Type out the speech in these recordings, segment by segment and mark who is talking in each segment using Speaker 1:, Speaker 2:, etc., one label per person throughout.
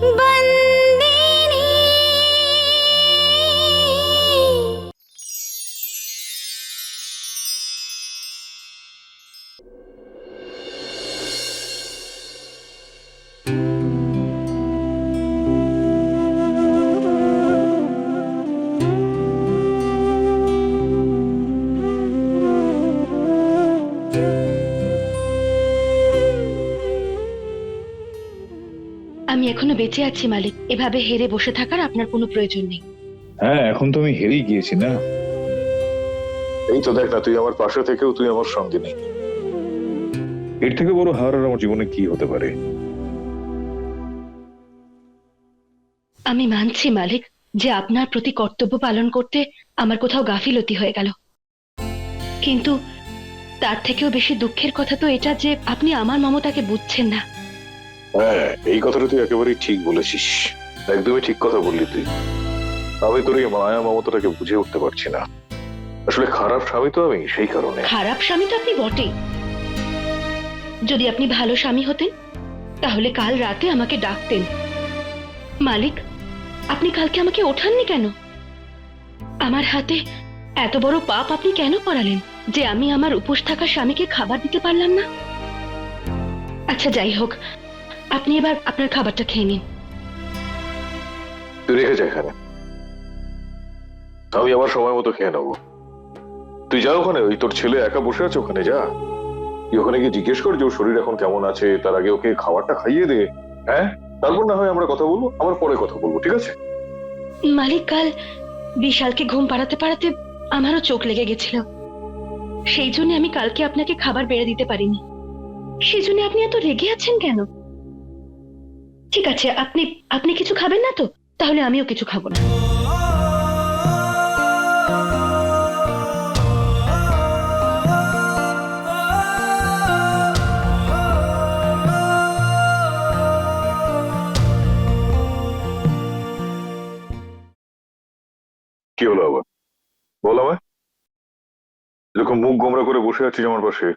Speaker 1: আমি বেঁচে আছি মালিক। এভাবে হেরে বসে থাকার আপনার কোনো প্রয়োজন নেই।
Speaker 2: হ্যাঁ এখন তো আমি হেরেই গিয়েছি না? এই তো দেখ না তুই আমার পাশে থেকেও তুই আমার সঙ্গে নেই। এর থেকে বড় হার আর আমার জীবনে কি হতে পারে?
Speaker 1: আমি মানছি মালিক যে আপনার প্রতি কর্তব্য পালন করতে আমার কোথাও গাফিলতি হয়ে গেল। কিন্তু তার থেকেও বেশি দুঃখের কথা তো এটা যে আপনি আমার মমতাকে বুঝছেন না।
Speaker 2: হ্যাঁ এই কথাটা তুই একেবারেই ঠিক বলেছিস। একদমই ঠিক কথা বললি তুই। আমি তোর এই মায়া মমতাটাকে বুঝে উঠতে পারছি না। আসলে খারাপ স্বামী তো আমি, সেই কারণে।
Speaker 1: খারাপ স্বামী তো আপনি বটেই যদি আপনি ভালো স্বামী হতেন, তাহলে কাল রাতে আমাকে ডাকতেন। মালিক, আপনি কালকে আমাকে ওঠাননি কেন? আমার হাতে এত বড় পাপ আপনি কেন করালেন, যে আমি আমার উপোস থাকা স্বামীকে খাবার দিতে পারলাম না? আচ্ছা যাই হোক। আপনি এবার আপনার খাবারটা খেয়ে নিন।
Speaker 2: তুই রেখে যা এখানে। আমি আমার সময় মতো খেয়ে নেব তুই যা ওখানে ওই তোর ছেলে একা বসে আছে ওখানে যা। তুই ওখানে গিয়ে জিজ্ঞেস কর যে ওর শরীর এখন কেমন আছে তার আগে ওকে খাবারটা খাইয়ে দে। হ্যাঁ? তারপর না হয় আমরা কথা বলব আবার পরে কথা বলব ঠিক আছে?
Speaker 1: মালিক কাল বিশালকে ঘুম পাড়াতে পাড়াতে আমারও চোখ লেগে গেছিল। সেই জন্য আমি কালকে আপনাকে খাবার বেড়ে দিতে পারিনি। সেই জন্য আপনি এত রেগে আছেন কেন? ঠিক আছে, আপনি আপনি কিছু খাবেন না তো? তাহলে আমিও কিছু খাব না।
Speaker 2: কি হলো আবার? বল আমায়। এরকম মুখ গোমরা করে বসে আছিস আমার পাশে।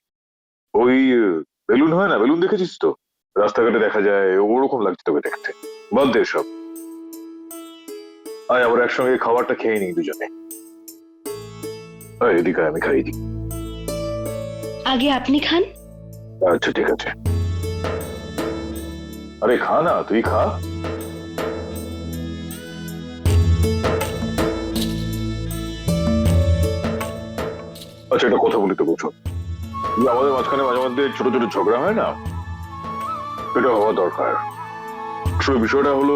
Speaker 2: ওই বেলুন হয় না? বেলুন দেখেছিস তো? রাস্তাঘাটে দেখা যায় ওরকম লাগছে তোকে দেখতে। বাদ দে সব আয় আবার একসঙ্গে খাবারটা খেয়ে নিই দুজনে। এদিকে আমি খাইয়ে দিই।
Speaker 1: আগে আপনি খান।
Speaker 2: আচ্ছা ঠিক আছে। আরে খা না তুই খা। আচ্ছা একটা কথা বলি তো বলছো আমাদের মাঝখানে মাঝে মধ্যে ছোট ছোট ঝগড়া হয় না? এটা হওয়া দরকার। আসলে বিষয়টা হলো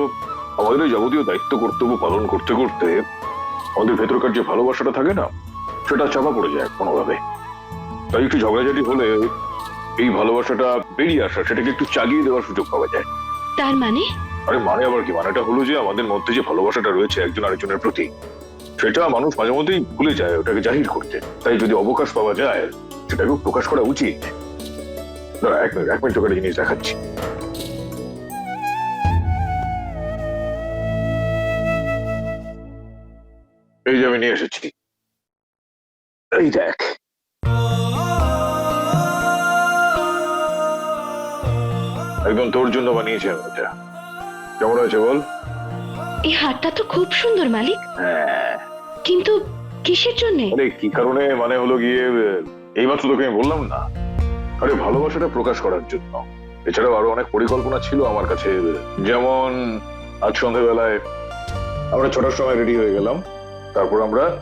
Speaker 2: আমাদের এই যাবতীয় দায়িত্ব কর্তব্য পালন করতে করতে আমাদের ভেতরকার যে ভালোবাসাটা থাকে না সেটা চাপা পড়ে যায় কোনোভাবে। তাই একটু ঝগড়াঝাটি হলে এই ভালোবাসাটা বেরিয়ে আসা সেটাকে একটু চাগিয়ে দেওয়ার সুযোগ পাওয়া যায়।
Speaker 1: তার মানে?
Speaker 2: আরে মানে আবার কি? মানেটা হলো যে আমাদের মধ্যে যে ভালোবাসাটা রয়েছে একজন আরেকজনের প্রতি সেটা মানুষ মাঝে মধ্যেই ভুলে যায় ওটাকে জাহির করতে। তাই যদি অবকাশ পাওয়া যায় সেটাকে প্রকাশ করা উচিত। দাঁড়া এক মিনিট এক মিনিট তোকে জিনিস দেখাচ্ছি। এই দেখ একদম তোর জন্য বানিয়েছি আমি এটা। কেমন হয়েছে বল?
Speaker 1: এই হারটা তো খুব সুন্দর মালিক।
Speaker 2: হ্যাঁ।
Speaker 1: কিন্তু কিসের জন্য?
Speaker 2: আরে কি কারণে? মানে হলো গিয়ে এই মাত্র তোকে আমি বললাম না। আরে ভালোবাসাটা প্রকাশ করার জন্য। এছাড়াও আরও অনেক পরিকল্পনা ছিল আমার কাছে। যেমন আজ সন্ধ্যাবেলায় আমরা ছটার সময় রেডি হয়ে গেলাম। তারপর আমরা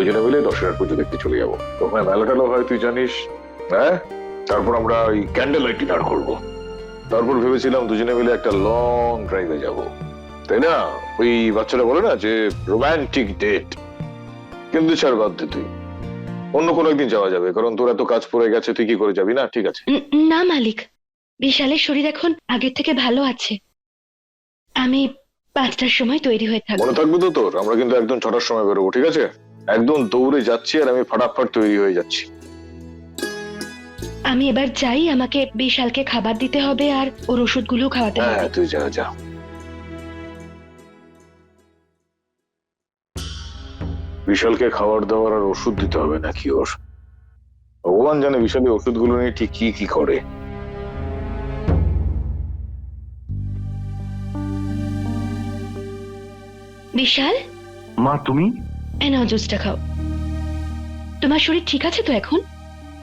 Speaker 2: দুজনে মিলে দশের পুজো দেখতে চলে যাব। ওখানে মেলা টেলা হয় তুই জানিস? হ্যাঁ? তারপর আমরা ওই ক্যান্ডেল লাইট ডিনার করব। তারপর ভেবেছিলাম দুজনে মিলে একটা লং ড্রাইভে যাব। তাই না? ওই বাচ্চারা বলে না যে রোমান্টিক ডেট কিন্তু ছাড় বাদ দে তুই। অন্য কোনো একদিন যাওয়া যাবে কারণ তোর এত কাজ পড়ে গেছে তুই কি করে যাবি? না ঠিক আছে।
Speaker 1: না মালিক। বিশালের শরীর এখন আগের থেকে ভালো আছে। আমি পাঁচটার সময় তৈরি হয়ে থাকব।
Speaker 2: মনে থাকবে তো তোর? আমরা কিন্তু একদম ছটার সময় বেরোবো ঠিক আছে? একদম দৌড়ে যাচ্ছি আর আমি ফটাফট তৈরি হয়ে যাচ্ছি।
Speaker 1: আমি এবার যাই আমাকে বিশালকে খাবার দিতে হবে আর ওর ওষুধগুলো খাওয়াতে হবে।
Speaker 2: হ্যাঁ তুই যা যা। বিশালকে খাবার দাবার আর ওষুধ দিতে হবে নাকি ওর? ভগবান জানে বিশালের ওষুধগুলো নিয়ে ঠিক কি কি করে।
Speaker 1: বিশাল?
Speaker 3: মা তুমি?
Speaker 1: এ নাও জুসটা খাও। তোমার শরীর ঠিক আছে তো এখন?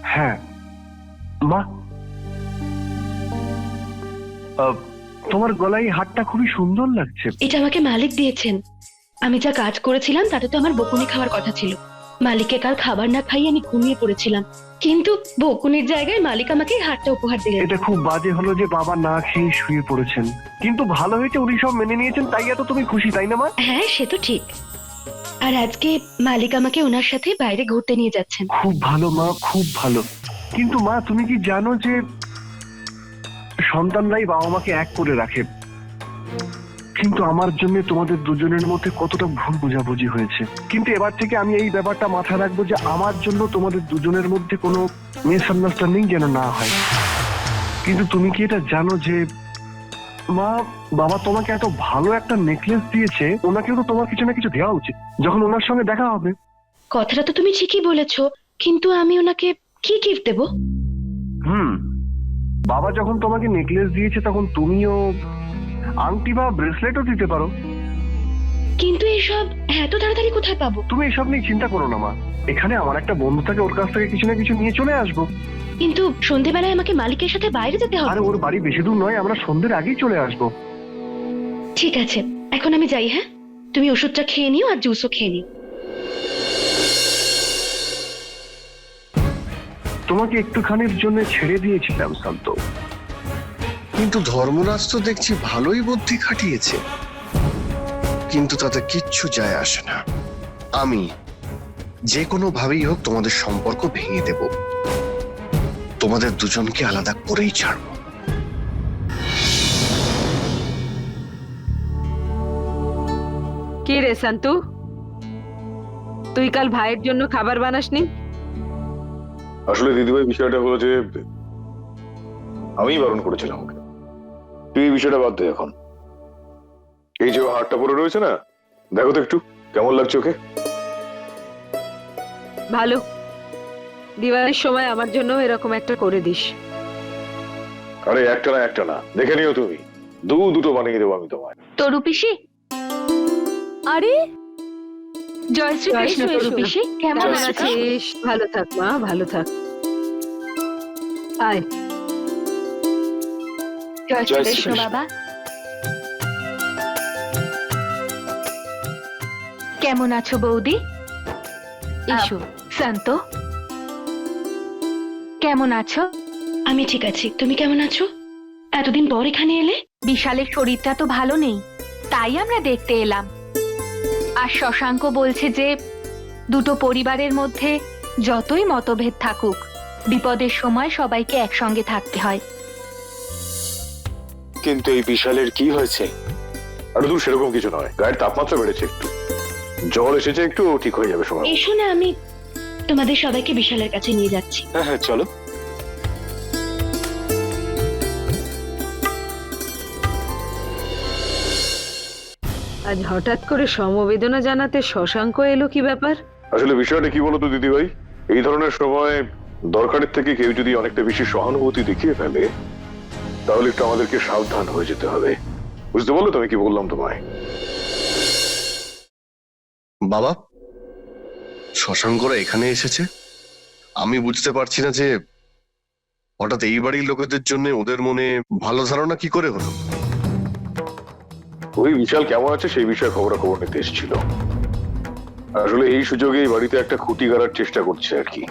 Speaker 3: হ্যাঁ। মা? তোমার গলায় এই খুবই সুন্দর লাগছে।
Speaker 1: এটা আমাকে মালিক দিয়েছেন। আমি যা কাজ করেছিলাম তাতে তো আমার বকুনি খাওয়ার কথা ছিল। মালিককে কাল খাবার না খাইয়ে আমি ঘুমিয়ে পড়েছিলাম। কিন্তু বকুনির জায়গায় মালিক আমাকে হারটা উপহার দিলেন।
Speaker 3: এটা খুব বাজে হলো যে বাবা না খেয়ে শুয়ে পড়েছেন। কিন্তু ভালো হয়েছে উনি সব মেনে নিয়েছেন তাই এত তুমি খুশি তাই না মা?
Speaker 1: হ্যাঁ সে তো ঠিক। আর আজকে মালিক আমাকে ওনার সাথে বাইরে ঘুরতে নিয়ে যাচ্ছেন।
Speaker 3: খুব ভালো মা, খুব ভালো। কিন্তু মা, তুমি কি জানো যে সন্তানরাই বাবা মাকে এক করে রাখে? কিন্তু আমার জন্য তোমাদের দুজনের মধ্যে কতটা ভুল বোঝাবুঝি হয়েছে। কিন্তু এবার থেকে আমি এই ব্যাপারটা মাথায় রাখব যে আমার জন্য তোমাদের দুজনের মধ্যে কোনো মিসআন্ডারস্ট্যান্ডিং যেন না হয়। কিন্তু তুমি কি এটা জানো যে মা বাবা তোমাকে এত ভালো একটা নেকলেস দিয়েছে ওনাকেও তো তোমার কিছু না কিছু দেওয়া উচিত যখন ওনার সঙ্গে দেখা হবে।
Speaker 1: কথাটা তো তুমি ঠিকই বলেছ কিন্তু আমি ওনাকে কি গিফট দেব?
Speaker 3: হুম বাবা যখন তোমাকে নেকলেস দিয়েছে তখন তুমিও আংটি বা ব্রেসলেটও দিতে পারো।
Speaker 1: কিন্তু এসব এত তাড়াতাড়ি কোথায় পাবো?
Speaker 3: তুমি এসব নিয়ে চিন্তা করো না মা। এখানে আমার একটা বন্ধু থাকে ওর কাছ থেকে কিছু না কিছু নিয়ে চলে আসব।
Speaker 1: কিন্তু সন্ধেবেলায় আমাকে মালিকের সাথে বাইরে যেতে হবে।
Speaker 3: আরে ওর বাড়ি বেশি দূর নয় আমরা সন্ধ্যের আগেই চলে আসব।
Speaker 1: ঠিক আছে এখন আমি যাই হ্যাঁ? তুমি ওষুধটা খেয়ে নিও আর জুসও খেয়ে নিও।
Speaker 3: তোমাকে একটুখানির জন্য ছেড়ে দিয়েছিলাম শান্ত।
Speaker 4: কিন্তু ধর্মরাজ তো দেখছি ভালোই বুদ্ধি খাটিয়েছে। কিন্তু তাতে কিচ্ছু যায় আসে না। আমি যে কোনো ভাবেই হোক তোমাদের সম্পর্ক ভেঙে দেব। তোমাদের দুজনকে আলাদা করেই ছাড়বো।
Speaker 5: কি রে শান্তু? তুই কাল ভাইয়ের জন্য খাবার বানাসনি?
Speaker 2: আসলে দিদিভাই বিষয়টা হলো যে আমিই বারণ করেছিলাম ওকে। তুই এই বিষয়টা বাদ দে এখন। এই যে হারটা পরে রয়েছে না দেখো তো একটু কেমন লাগছে ওকে?
Speaker 5: ভালো। দিওয়ালির সময় আমার জন্য এরকম একটা করে দিস।
Speaker 2: আরে একটা না একটা না দেখে নিও তুমি। দু দুটো বানিয়ে দেবো আমি তোমায়।
Speaker 1: তরু পিসি
Speaker 5: আরে?
Speaker 1: জয় শ্রীকৃষ্ণ
Speaker 5: জয়
Speaker 1: তরু
Speaker 5: শ্রী
Speaker 1: পিসি কেমন
Speaker 5: কেমন
Speaker 1: আছো?
Speaker 5: আছিস ভালো থাক মা ভালো থাক। আয়।
Speaker 1: জয় শ্রীকৃষ্ণ। বাবা। কেমন আছো বৌদি?
Speaker 5: এসো।
Speaker 1: শান্ত। কেমন আছো? আমি ঠিক আছি। তুমি কেমন আছো? এতদিন পর এখানে এলে?
Speaker 6: বিশালের শরীরটা তো ভালো নেই তাই আমরা দেখতে এলাম। আর শশাঙ্ক বলছে যে দুটো পরিবারের মধ্যে যতই মতভেদ থাকুক বিপদের সময় সবাইকে একসঙ্গে থাকতে হয়।
Speaker 4: কিন্তু এই বিশালের কি হয়েছে?
Speaker 2: আর দূর সেরকম কিছু নয়। গায়ের তাপমাত্রা বেড়েছে একটু। জ্বর এসেছে একটু ঠিক হয়ে যাবে সময়।
Speaker 1: এসো না আমি তোমাদের সবাইকে বিশালের কাছে নিয়ে যাচ্ছি।
Speaker 4: হ্যাঁ হ্যাঁ চলো।
Speaker 5: আজ হঠাৎ করে সমবেদনা জানাতে শশাঙ্ক এলো কি ব্যাপার?
Speaker 2: আসলে বিষয়টা কি বলতো দিদিভাই? এই ধরনের সময় দরকারের থেকে কেউ যদি অনেকটা বেশি সহানুভূতি দেখিয়ে ফেলে তাহলে একটু আমাদেরকে সাবধান হয়ে যেতে হবে। বুঝতে পারল তুমি কি বললাম তোমায়?
Speaker 4: বাবা? শশাঙ্করা এখানে এসেছে। আমি বুঝতে পারছি না যে হঠাৎ এই বাড়ির লোকেদের জন্য ওদের মনে ভালো ধারণা কি করে হলো?
Speaker 2: ওই বিশাল কেমন আছে সেই বিষয়ে খবরাখবর নিতে এসেছিল। আসলে এই সুযোগে এই বাড়িতে একটা খুঁটি গাড়ার চেষ্টা করছে আর কি।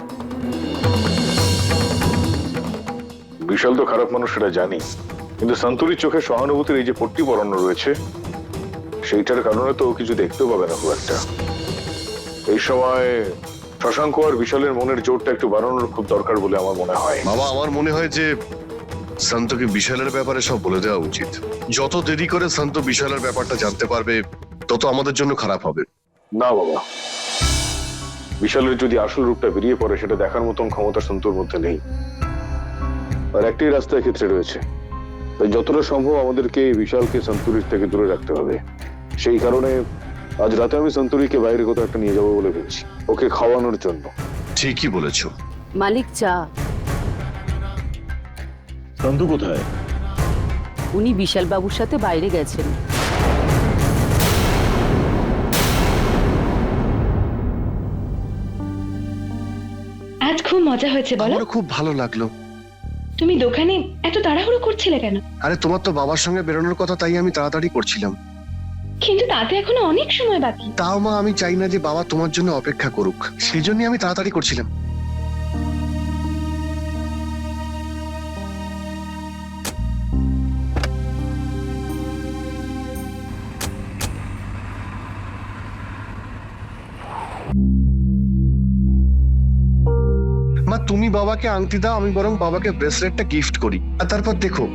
Speaker 2: বিশাল তো খারাপ মানুষ, সেটা জানি। কিন্তু সন্তুরির চোখে সহানুভূতির এই যে পট্টি পরানো রয়েছে সেইটার কারণে তো কিছু দেখতেও পাবে না খুব একটা। এই সময় শশাঙ্ক আর বিশালের মনের জোরটা একটু বাড়ানোর খুব দরকার বলে আমার মনে হয়।
Speaker 4: বাবা আমার মনে হয় যে শান্তকে বিশালের ব্যাপারে সব বলে দেওয়া উচিত। যত দেরি করে শান্ত বিশালের ব্যাপারটা জানতে পারবে তত আমাদের জন্য খারাপ হবে।
Speaker 2: না বাবা। বিশালের যদি আসল রূপটা বেরিয়ে পড়ে সেটা দেখার মতন ক্ষমতা সন্তুর মধ্যে নেই। আর একটাই রাস্তা ক্ষেত্রে রয়েছে। তাই যতটা সম্ভব আমাদেরকে বিশালকে সন্তুরির থেকে দূরে রাখতে হবে। সেই কারণে আজ রাতে আমি সন্তুরিকে বাইরে কোথাও একটা নিয়ে যাব বলে বলছি ওকে খাওয়ানোর জন্য।
Speaker 4: ঠিকই বলেছ।
Speaker 5: মালিক চা।
Speaker 2: সন্তু কোথায়?
Speaker 5: উনি বিশাল বাবুর সাথে বাইরে গেছেন।
Speaker 1: আজ খুব মজা হয়েছে বলো।
Speaker 4: খুব ভালো লাগল।
Speaker 1: তুমি দোকানে এত তাড়াহুড়ো করছিলে কেন?
Speaker 4: আরে তোমার তো বাবার সঙ্গে বেরোনোর কথা তাই আমি তাড়াতাড়ি করছিলাম।
Speaker 1: কিন্তু তাতে এখনও অনেক সময় বাকি।
Speaker 4: তাও মা, আমি চাই না যে বাবা তোমার জন্য অপেক্ষা করুক। সেই জন্যই আমি তাড়াতাড়ি করছিলাম। মা, তুমি বাবাকে আংটি দাও, আমি বরং বাবাকে ব্রেসলেটটা গিফট করি। আর তারপর দেখো,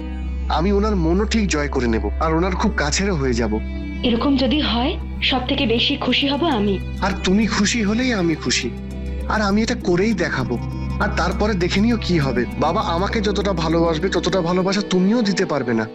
Speaker 4: আমি ওনার মনও ঠিক জয় করে নেব, আর ওনার খুব কাছেরও হয়ে যাব।
Speaker 1: এরকম যদি হয় সব থেকে বেশি খুশি হব আমি।
Speaker 4: আর তুমি খুশি হলেই আমি খুশি। আর আমি এটা করেই দেখাবো। আর তারপরে দেখে নিও কি হবে। বাবা আমাকে যতটা ভালোবাসবে, ততটা ভালোবাসা তুমিও দিতে পারবে না।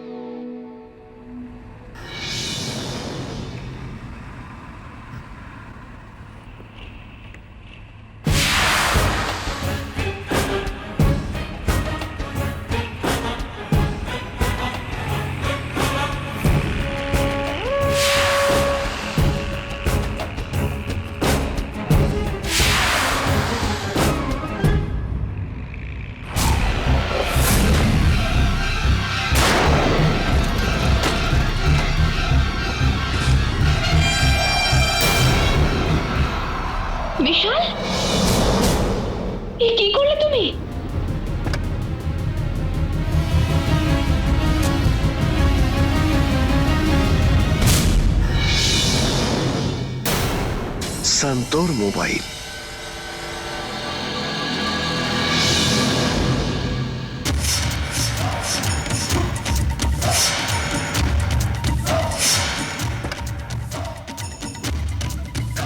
Speaker 4: সন্তোর মোবাইল।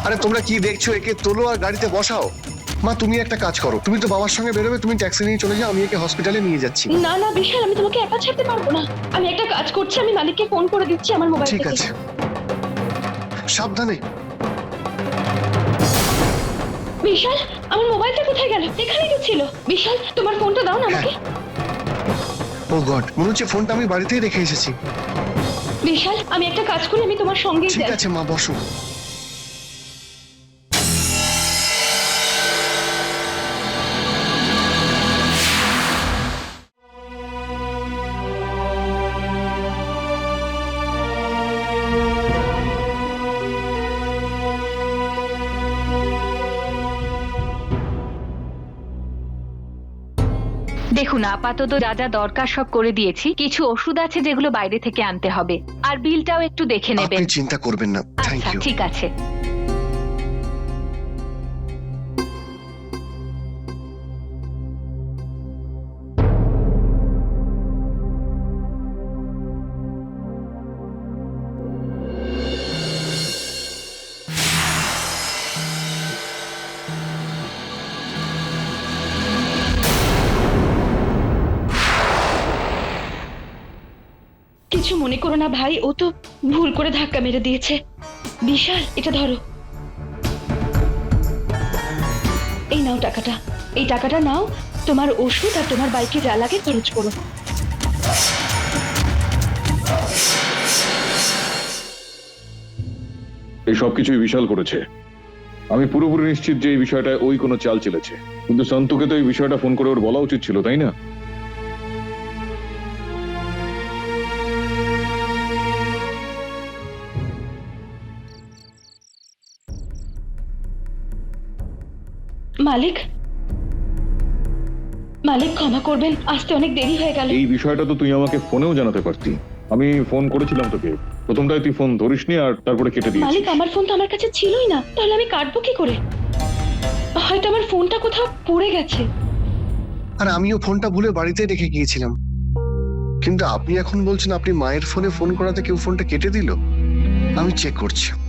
Speaker 4: আরে তোমরা কি দেখছ? একে তোলো আর গাড়িতে বসাও। মা তুমি একটা কাজ করো। তুমি তো বাবার সঙ্গে বেরোবে তুমি ট্যাক্সি নিয়ে চলে যাও আমি একে হসপিটালে নিয়ে যাচ্ছি।
Speaker 1: না না বিশাল আমি তোমাকে একা ছাড়তে পারব না। আমি একটা কাজ করছি আমি মালিককে ফোন করে দিচ্ছি আমার মোবাইল
Speaker 4: ঠিক আছে। সাবধানে।
Speaker 1: বিশাল আমার মোবাইলটা কোথায় গেল? এখানেই তো ছিল। বিশাল তোমার ফোনটা দাও না আমাকে।
Speaker 4: ও গড মনে হচ্ছে ফোনটা আমি বাড়িতেই রেখে এসেছি।
Speaker 1: বিশাল আমি একটা কাজ করি আমি তোমার সঙ্গেই
Speaker 4: ঠিক আছে মা বসো।
Speaker 6: দেখুন আপাতত যা যা দরকার সব করে দিয়েছি। কিছু ওষুধ আছে যেগুলো বাইরে থেকে আনতে হবে। আর বিলটাও একটু দেখে নেবেন।
Speaker 4: চিন্তা করবেন না। থ্যাংক
Speaker 6: আচ্ছা
Speaker 4: ইউ
Speaker 6: ঠিক আছে।
Speaker 1: কিছু মনে করো না ভাই, ও তো ভুল করে ধাক্কা মেরে দিয়েছে। বিশাল, এটা ধরো। এই নাও টাকাটা। এই টাকাটা নাও, তোমার ওষুধ আর তোমার বাইকে যা লাগে খরচ করো।
Speaker 2: এই সব কিছুই বিশাল করেছে। আমি পুরোপুরি নিশ্চিত যে এই বিষয়টা ওই কোনো চাল চলেছে। কিন্তু সন্তুকে তো এই বিষয়টা ফোন করে ওর বলা উচিত ছিল, তাই না?
Speaker 1: মালিক? মালিক ক্ষমা করবেন আসতে অনেক দেরি হয়ে গেল।
Speaker 2: এই বিষয়টা তো তুই আমাকে ফোনেও জানাতে পারতি। আমি ফোন করেছিলাম তোকে। প্রথমটায় তুই ফোন ধরিসনি আর তারপরে কেটে দিয়েছিস।
Speaker 1: মালিক আমার ফোন তো আমার কাছে ছিলই না। তাহলে আমি কাটবো কি করে? হয়তো আমার ফোনটা কোথাও পড়ে গেছে।
Speaker 4: আর আমিও ফোনটা ভুলে বাড়িতে রেখে গিয়েছিলাম। কিন্তু আপনি এখন বলছেন আপনি মায়ের ফোনে ফোন করাতে কেউ ফোনটা কেটে দিল? আমি চেক করছি।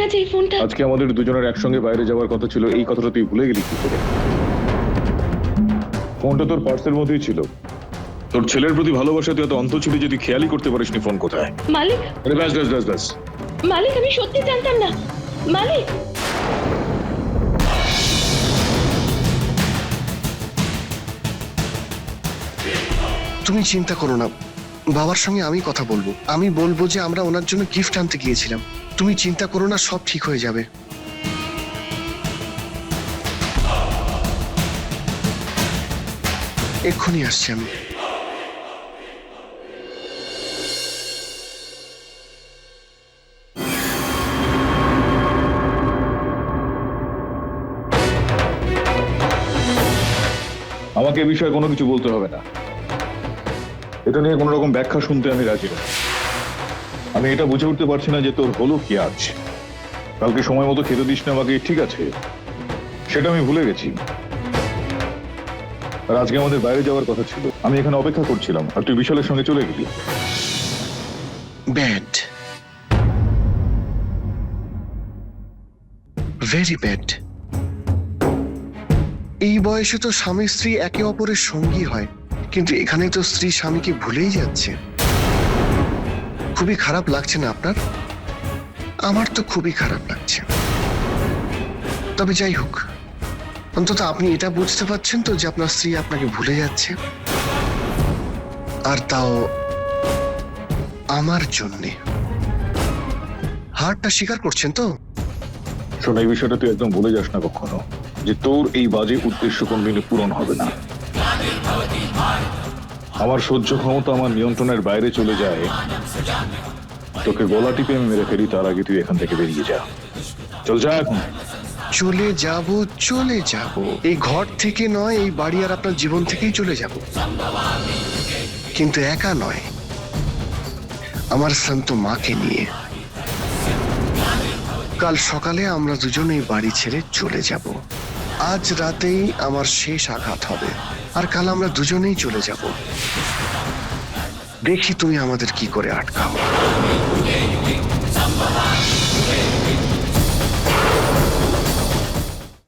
Speaker 1: না যে এই ফোনটা
Speaker 2: আজকে আমাদের দুজনের একসঙ্গে বাইরে যাওয়ার কথা ছিল এই কথাটা তুই ভুলে গেলি কি করে? ফোনটা তোর পার্সের মধ্যেই ছিল। তোর ছেলের প্রতি ভালোবাসা তুই এত অন্ত ছিলি যদি খেয়ালই করতে পারিস নি ফোন কোথায়?
Speaker 1: মালিক
Speaker 2: আরে ব্যাস ব্যাস ব্যাস ব্যাস।
Speaker 1: মালিক আমি সত্যি জানতাম না। মালিক
Speaker 4: তুমি চিন্তা করো না। বাবার সঙ্গে আমি কথা বলব। আমি বলব যে আমরা ওনার জন্য গিফট আনতে গিয়েছিলাম। তুমি চিন্তা করো না, সব ঠিক হয়ে যাবে। এক্ষুনি আসছি আমি।
Speaker 2: আমাকে এ বিষয়ে কোনো কিছু বলতে হবে না। এটা নিয়ে কোনো রকম ব্যাখ্যা শুনতে আমি রাজি না আমি এটা বুঝে উঠতে পারছি না যে তোর হলো কি আজ। কালকে সময় মতো খেতে দিস না আমাকে, ঠিক আছে? সেটা আমি ভুলে গেছি। আর আজকে আমাদের বাইরে যাওয়ার কথা ছিল। আমি এখানে অপেক্ষা করছিলাম, আর তুই বিশালের সঙ্গে চলে গেলি।
Speaker 4: ব্যাড ভেরি ব্যাড এই বয়সে তো স্বামী স্ত্রী একে অপরের সঙ্গী হয়। কিন্তু এখানে তো স্ত্রী স্বামীকে ভুলেই যাচ্ছে। খুবই খারাপ লাগছে না আপনার? আমার তো খুবই খারাপ লাগছে। তবে যাই হোক, অন্তত আপনি এটা বুঝতে পারছেন তো যে আপনার স্ত্রী আপনাকে ভুলে যাচ্ছে। আর তাও আমার জন্যে। হারটা স্বীকার করছেন তো?
Speaker 2: শোনা, এই বিষয়টা তুই একদম ভুলে যাস না কখনো যে তোর এই বাজে উদ্দেশ্য কোনদিনই পূরণ হবে না। আমার সহ্য ক্ষমতা আমার নিয়ন্ত্রণের বাইরে চলে যায়। তোকে গলা টিপে আমি মেরে ফেলি, তার আগে তুই এখান থেকে বেরিয়ে যা। চল যা এখন।
Speaker 4: চলে যাব চলে যাব। এই ঘর থেকে নয়, এই বাড়ি আর আপনার জীবন থেকেই চলে যাব। কিন্তু একা নয়। আমার শান্ত মাকে নিয়ে। কাল সকালে আমরা দুজন এই বাড়ি ছেড়ে চলে যাব। আজ রাতেই আমার শেষ আঘাত হবে। আর কাল আমরা দুজনেই চলে যাব। দেখি তুমি আমাদের কি করে আটকাও।